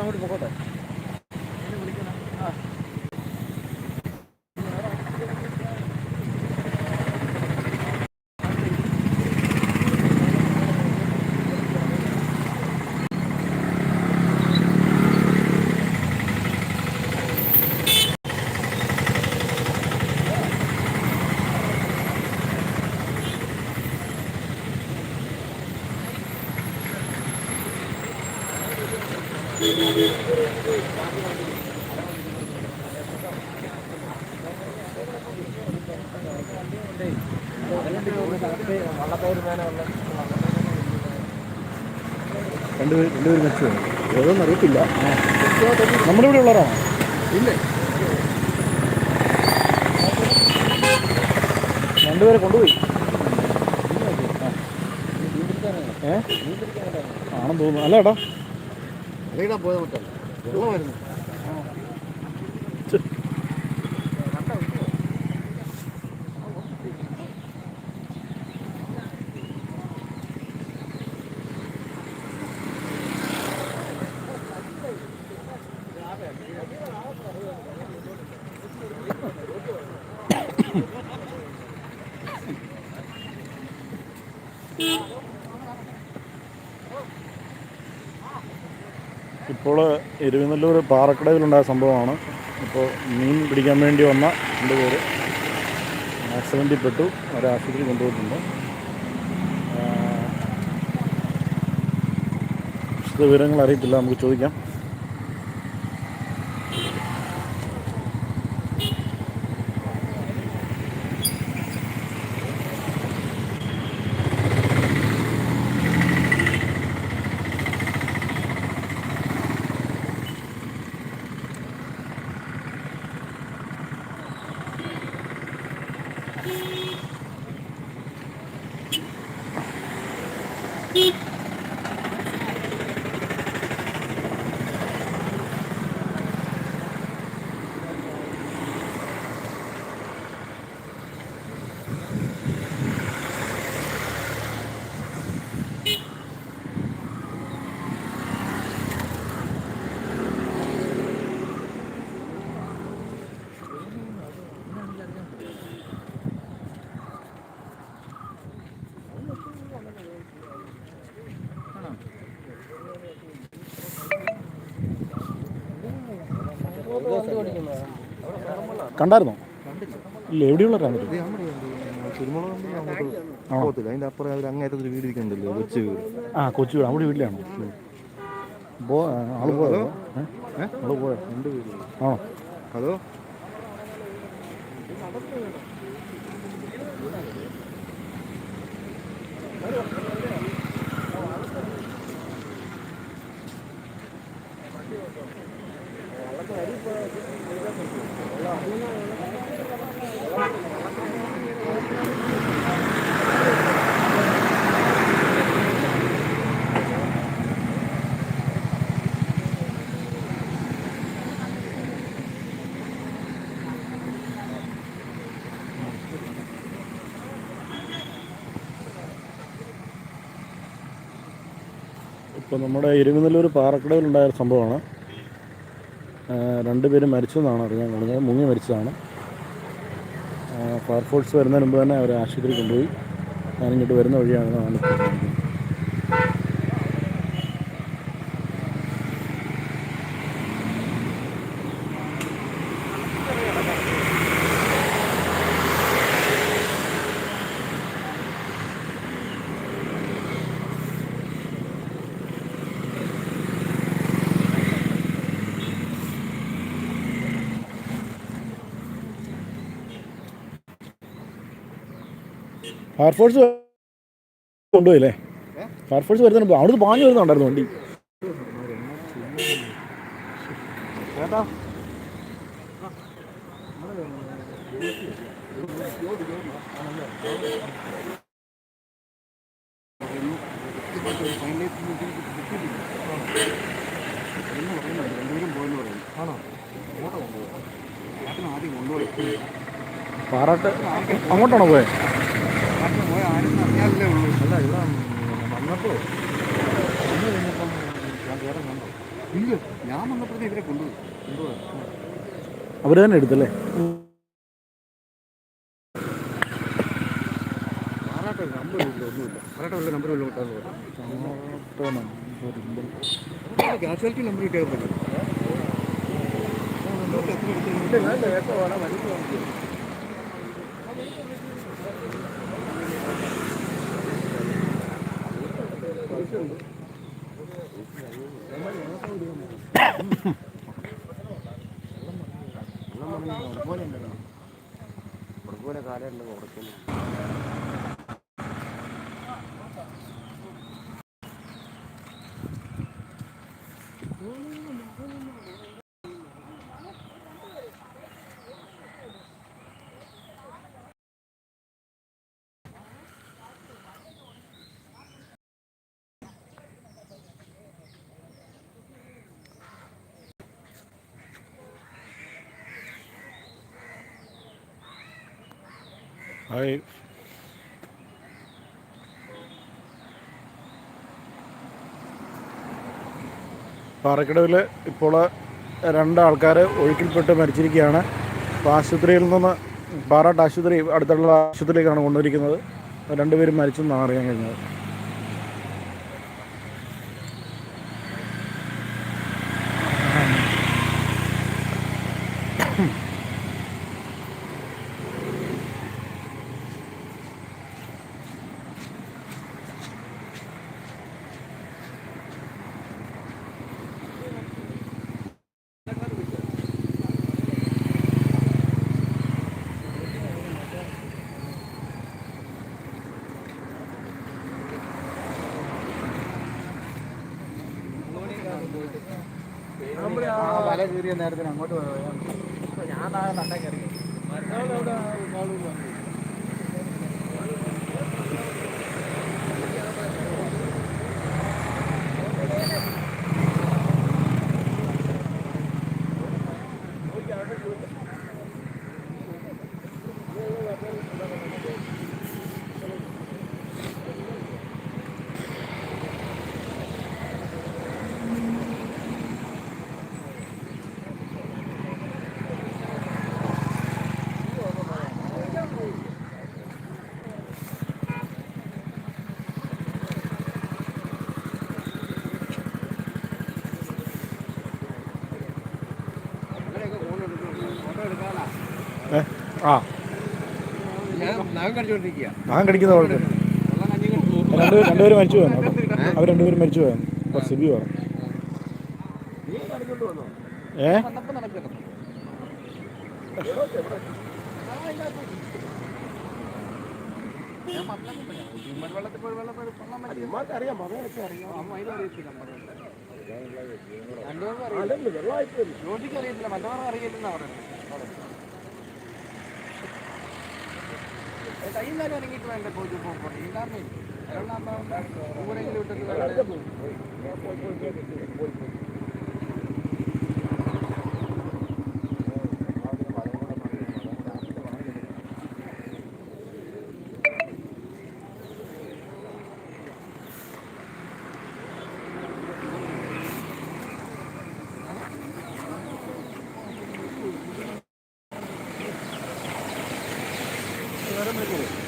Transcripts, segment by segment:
അങ്ങോട്ട് പോകട്ടെ രണ്ടുപേര് രണ്ടുപേരും മരിച്ചു ഏതൊന്നും അറിയത്തില്ല. നമ്മുടെ ഇവിടെ ഉള്ളവരാണോ ഇല്ലേ? രണ്ടുപേരെ കൊണ്ടുപോയി. ഏ? ആണെന്ന് തോന്നുന്നു. അല്ല ഏട്ടാ പോയത് മറ്റല്ല വെള്ളമായിരുന്നു എരുവിനല്ലൂർ പാറക്കടവിലുണ്ടായ സംഭവമാണ്. ഇപ്പോൾ മീൻ പിടിക്കാൻ വേണ്ടി വന്ന രണ്ട് പേര് ആക്സിഡന്റിൽ പെട്ടു. അവരെ ആശുപത്രി കൊണ്ടുപോയിട്ടുണ്ട്. വിവരങ്ങൾ അറിയത്തില്ല. നമുക്ക് ചോദിക്കാം. കണ്ടായിരുന്നോ? ഇല്ല എവിടെയുള്ള കുരുമുളക് അപ്പുറം അവർ ഒരു വീട് ഇരിക്കണ്ടല്ലോ കൊച്ചു വീട്. ആ കൊച്ചു വീട്. അവിടെ വീട്ടിലാണോ? ആൾ പോയോ? ആൾ പോയോ? വീട്. ആണോ? ഹലോ? ഇപ്പോൾ നമ്മുടെ എരുകുന്നല്ലൂർ പാറക്കടയിലുണ്ടായ സംഭവമാണ്. രണ്ടുപേരും മരിച്ചെന്നാണ് അറിയാൻ കഴിഞ്ഞത്. മുങ്ങി മരിച്ചതാണ്. ഫയർഫോഴ്സ് വരുന്നതിന് മുമ്പ് തന്നെ അവർ ആശുപത്രി കൊണ്ടുപോയി. ഞാനിങ്ങോട്ട് വരുന്ന വഴിയാണ് കാണിക്കുന്നത് ഫയർഫോഴ്സ് കൊണ്ടുപോയില്ലേ? ഫയർഫോഴ്സ് വരുന്നുണ്ട് അവിടുന്ന് പാഞ്ഞു വരുന്നുണ്ടായിരുന്നു വണ്ടി. പാറാട്ട് അങ്ങോട്ടാണോ പോയത് ചേട്ടൻ പോയ ആരും അറിയാറില്ലേ ഉള്ളൂ. അല്ല ഇവിടെ വന്നപ്പോൾ വന്നു കഴിഞ്ഞപ്പം ഞാൻ വേറെ കണ്ടു. ഇല്ല ഞാൻ വന്നപ്പോഴത്തേ ഇവരെ കൊണ്ടുപോയി. കൊണ്ടുപോയി. അവർ തന്നെ എടുത്തല്ലേ? നമ്പർ ഇല്ല ഒന്നുമില്ല. പാറാട്ട വല്ല നമ്പർ വല്ല കിട്ടാന്ന് പറഞ്ഞു കാഷ്വാലിറ്റി നമ്പർ കിട്ടിയാൽ പറ്റും സ്ഥലമുണ്ട് കൊടുക്കുന്നത് Mm-hmm. ഹായ്. പാറക്കടവിൽ ഇപ്പോൾ രണ്ടാൾക്കാർ ഒഴുക്കിൽപ്പെട്ട് മരിച്ചിരിക്കുകയാണ്. അപ്പോൾ ആശുപത്രിയിൽ നിന്ന് പാറാട്ട് ആശുപത്രി അടുത്തുള്ള ആശുപത്രിയിലേക്കാണ് കൊണ്ടുവരിക്കുന്നത് രണ്ടുപേരും മരിച്ചെന്നാണ് അറിയാൻ കഴിഞ്ഞത്. വല കീറിയ നേരത്തിന് അങ്ങോട്ട് പോയോ ഞാൻ താഴെ തട്ടേക്ക് കയറി ഏ ആ. ഞാൻ കടിക്കുന്ന കുഴപ്പം രണ്ട് രണ്ടുപേരും മരിച്ചു പോയാണ് അവർ രണ്ടുപേരും മരിച്ചു പോയാണ് അപ്പോൾ സിബി പറഞ്ഞു ഏ? വന്നപ്പോ മറ്റവർ പറഞ്ഞപ്പോ കാലം ഇറങ്ങിയിട്ട് വേണ്ട പോയി പോകുമ്പോൾ ഇല്ലാന്നേ. ഊരെങ്കിലും ഇട്ടിട്ട് വേണ്ട വാ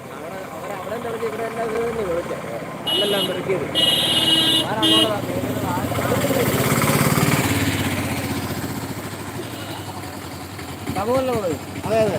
അവിടെ ഇവിടെ എല്ലാ ഇത് തന്നെ കുഴപ്പം അല്ലെല്ലാം പെറുക്കിയത്. അതെ അതെ.